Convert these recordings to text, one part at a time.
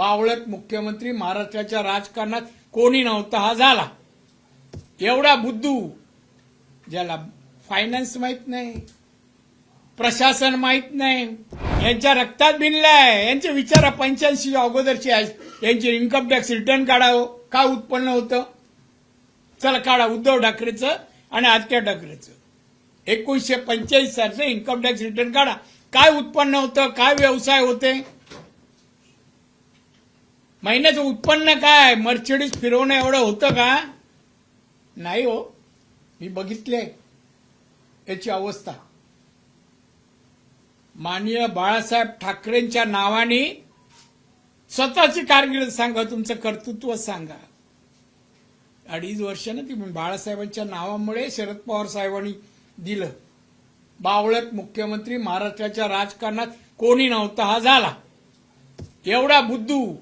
बावळत मुख्यमंत्री महाराष्ट्राच्या राजकारणात कोणी नव्हता हा झाला. एवढा बुद्धू ज्याला फायनान्स माहीत नाही प्रशासन माहीत नाही यांच्या रक्तात भिनलाय यांचे विचार पंच्याऐंशी अगोदरचे आहेत. यांचे इन्कम टॅक्स रिटर्न काढावं काय उत्पन्न होतं? चला काढा उद्धव ठाकरेचं आणि आदित्य ठाकरेचं. एकोणीसशे पंच्याऐंशी सालचं इन्कम टॅक्स रिटर्न काढा. काय उत्पन्न होतं काय व्यवसाय होते? महिन्याचं उत्पन्न काय? मर्चडीज फिरवणं एवढं होतं का? नाही हो. मी बघितले. याची अवस्था. माननीय बाळासाहेब ठाकरेंच्या नावाने स्वतःची कारकीर्द सांगा तुमचं कर्तृत्व सांगा. अडीच वर्ष ना ती बाळासाहेबांच्या नावामुळे शरद पवार साहेबांनी दिलं. बावळत मुख्यमंत्री महाराष्ट्राच्या राजकारणात कोणी नव्हता हा झाला. एवढा बुद्धू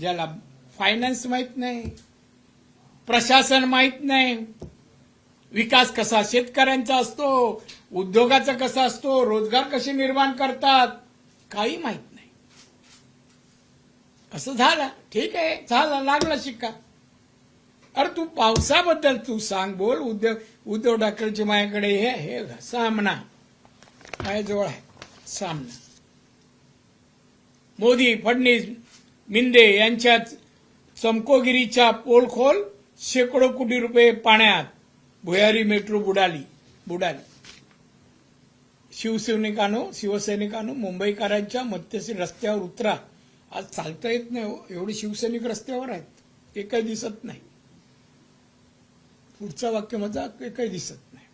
ज्याला फायनान्स माहीत नाही प्रशासन माहीत नाही विकास कसा शेतकऱ्यांचा असतो उद्योगाचा कसा असतो रोजगार कसे निर्माण करतात काही माहीत नाही. असं झालं. ठीक आहे झालं लागला शिक्का. अरे तू पावसाबद्दल तू सांग बोल उद्योग उद्धव ठाकरेची माझ्याकडे हे हे सामना. माझ्याजवळ आहे सामना. मोदी फडणवीस मिंदे यांच्यात चमकोगिरीच्या पोलखोल शेकडो कोटी रुपये पाण्यात. भुयारी मेट्रो बुडाली. बुडाली. शिवसैनिकांनो शिवसैनिकांनो मुंबईकरांच्या मध्यस्थी रस्त्यावर उतरा. आज चालता येत नाही हो. एवढे शिवसैनिक रस्त्यावर आहेत. एकही दिसत नाही. पुढचा वाक्य माझा एकही दिसत नाही.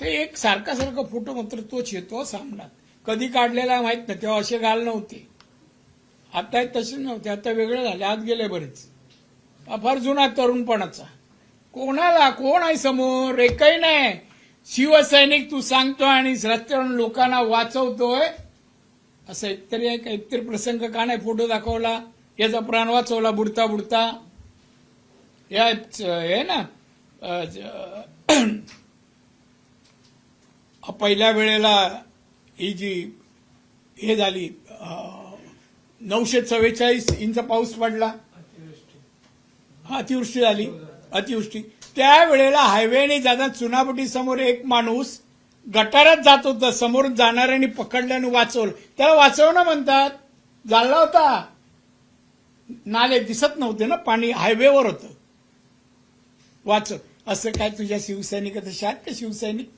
ते एक सारखा सारखा फोटो मात्र तोच येतो सामनात कधी काढलेला माहीत नाही. तेव्हा असे घाल नव्हते. आता तसे नव्हते आता वेगळं झाले आत गेले बरेच. फार जुना तरुणपणाचा. कोणाला कोण आहे समोर? एकही नाही. शिवसैनिक तू सांगतोय आणि रस्त्यावरून लोकांना वाचवतोय. असं एकतरी आहे का? एकतरी प्रसंग का नाही? फोटो दाखवला? याचा प्राण वाचवला बुडता बुडता? या हे ना पहिल्या वेळेला ही जी हे झाली नऊशे चव्वेचाळीस इंच पाऊस पडला. अतिवृष्टी झाली. अतिवृष्टी. त्यावेळेला हायवेने जाताना चुनापटी समोर एक माणूस गटारात जात होता. समोर जाणाऱ्याने पकडल्याने वाचवलं. त्याला वाचवणं म्हणतात. झाला होता. नाले दिसत नव्हते ना पाणी हायवेवर होतं. वाचव. असं काय तुझ्या शिवसैनिक तशा आहेत का शिवसैनिक?